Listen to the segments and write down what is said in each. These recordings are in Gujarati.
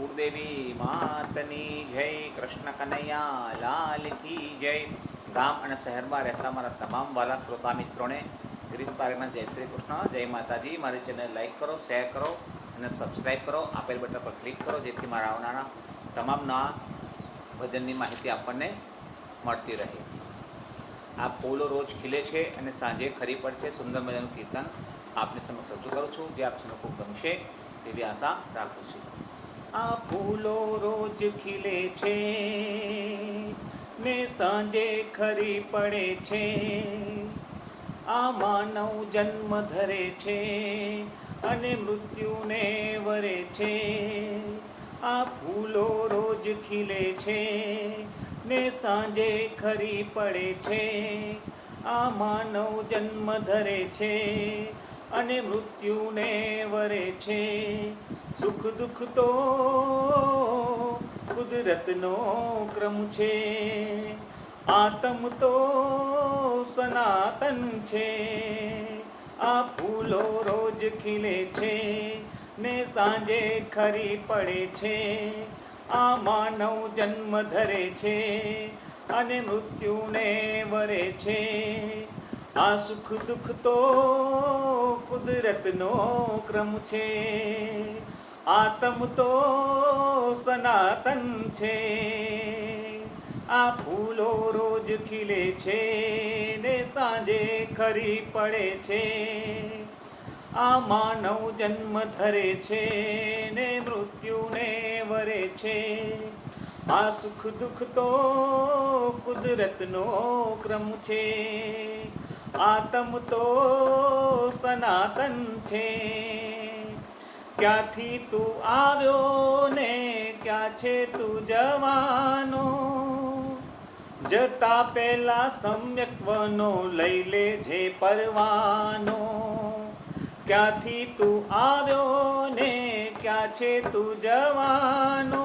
કુળદેવી માતની જય કૃષ્ણ કનૈયા લાલ કી જય ગામ અને શહેરમાં રહેતા મારા તમામ વાલા શ્રોતા મિત્રોને ગિરીશ પારેખના જય શ્રી કૃષ્ણ, જય માતાજી. મારી ચેનલ લાઈક કરો, શેર કરો અને સબસ્ક્રાઈબ કરો, આપેલ બટન પર ક્લિક કરો, જેથી મારા આવનારા તમામ નવા ભજનની માહિતી આપણને મળતી રહે. આ ફૂલો રોજ ખીલે છે અને સાંજે ખરી પડશે. સુંદર મજાનું કીર્તન આપની સમક્ષ રજૂ કરું છું. જે આપ સૌને ખૂબ ગમશે તેવી આશા રાખું છું. આ ફૂલો રોજ ખીલે છે. ને સાંજે ખરી પડે છે. આ માનવ જન્મ ધરે છે અને મૃત્યુને વરે છે. આ ફૂલો રોજ ખીલે છે ને સાંજે ખરી પડે છે. આ માનવ જન્મ ધરે છે અને મૃત્યુને વરે છે. સુખ દુઃખ તો કુદરતનો ક્રમ છે. આતમ તો સનાતન છે. આ ફૂલો રોજ ખીલે છે ને સાંજે ખરી પડે છે. આ માનવ જન્મ ધરે છે અને મૃત્યુને વરે છે. આ સુખ દુઃખ તો કુદરતનો ક્રમ છે આતમ તો સનાતન છે આ ફૂલો રોજ ખીલે છે ને સાંજે ખરી પડે છે આ માનવ જન્મ ધરે છે ને મૃત્યુને વરે છે આ સુખ દુઃખ તો કુદરતનો ક્રમ છે આતમ તો સનાતન છે ક્યાંથી તું આવ્યો ને ક્યાં છે તું જવાનો જતા પહેલા સમ્યક્વનો લઈ લેજે પરવાનો ક્યાંથી તું આવ્યો ને ક્યાં છે તું જવાનો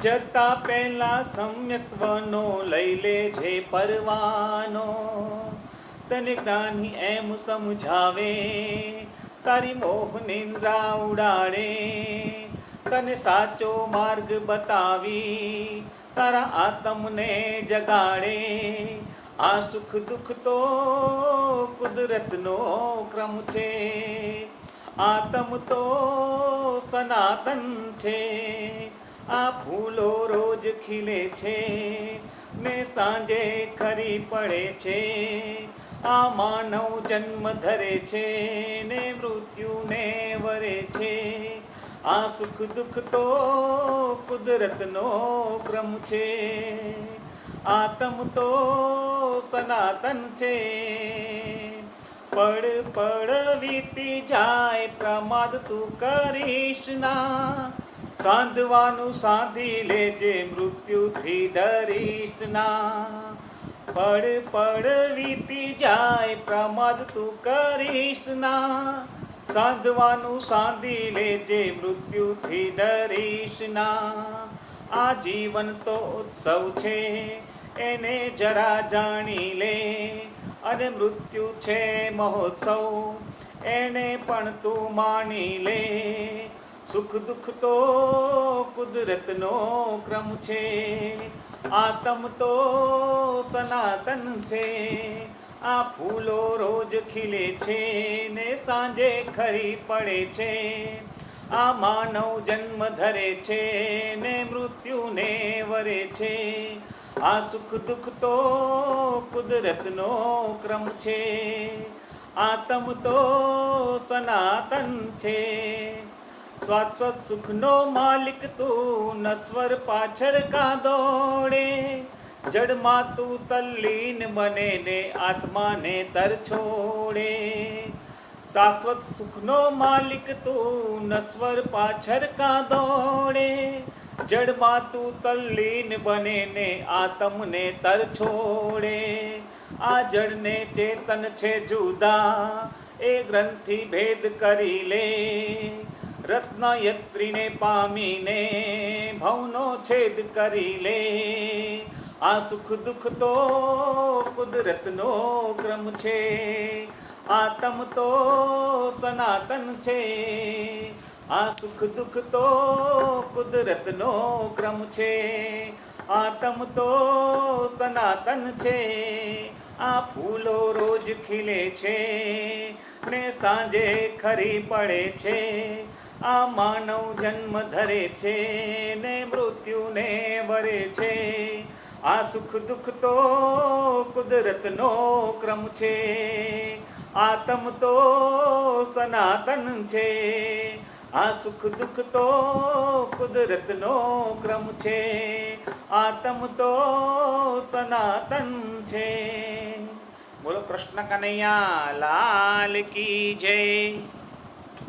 જતા પહેલા સમ્યક્વનો લઈ લેજે પરવાનો તને જ્ઞાની એમ સમજાવે. તારી મોહ નિંદ્રા ઉડાડે. તને સાચો માર્ગ બતાવી. તારા આત્મને જગાડે. આ સુખ દુઃખ તો કુદરતનો ક્રમ છે. આતમ તો સનાતન છે. આ ફૂલો રોજ ખીલે છે. ને સાંજે ખરી પડે છે. આ માનવ જન્મ ધરે છે ને મૃત્યુને વરે છે. આ સુખ દુઃખ તો કુદરતનો ક્રમ છે. આતમ તો સનાતન છે. પડ પડ વીતી જાય પ્રમાદ તું કરીશ ના. સાંધવાનું સાંધી લેજે મૃત્યુથી ડરીશ ના. પડ પડ વીતી જાય, પ્રમાદ તું કરીશ ના. સાંધવાનું સાંધી લેજે, મૃત્યુથી ડરીશ ના. આ જીવન તો ઉત્સવ છે, એને જરા જાણી લે. અને મૃત્યુ છે મહોત્સવ, એને પણ તું માણી લે. સુખ દુઃખ તો કુદરતનો ક્રમ છે. આતમ તો સનાતન છે. આ ફૂલો રોજ ખીલે છે ને સાંજે ખરી પડે છે. આ માનવ જન્મ ધરે છે ને મૃત્યુને વરે છે. આ સુખ દુઃખ તો કુદરતનો ક્રમ છે. આતમ તો સનાતન છે. શાશ્વત સુખનો માલિક તું, નશ્વર પાછળ કા દોડે? જડમાં તું તલ્લીન બને ને આત્માને તર છોડે. શાશ્વત સુખનો માલિક તું, નશ્વર પાછળ કા દોડે? જડમાં તું તલ્લીન બને ને આત્મને તર છોડે. આ જડને ચેતન છે જુદા, એ ગ્રંથિ ભેદ કરી લે. રત્નયત્રીને પામીને ભવનો છેદ કરી લે આ સુખ દુઃખ તો કુદરતનો ક્રમ છે આતમ તો સનાતન છે આ સુખ દુઃખ તો કુદરતનો ક્રમ છે આતમ તો સનાતન છે આ ફૂલો રોજ ખીલે છે ને સાંજે ખરી પડે છે આ માનવ જન્મ ધરે છે ને મૃત્યુને વરે છે. આ સુખ દુઃખ તો કુદરતનો ક્રમ છે. આતમ તો સનાતન છે. આ સુખ દુઃખ તો કુદરતનો ક્રમ છે. આતમ તો સનાતન છે. બોલો કૃષ્ણ કનૈયા, લાલ કી જય.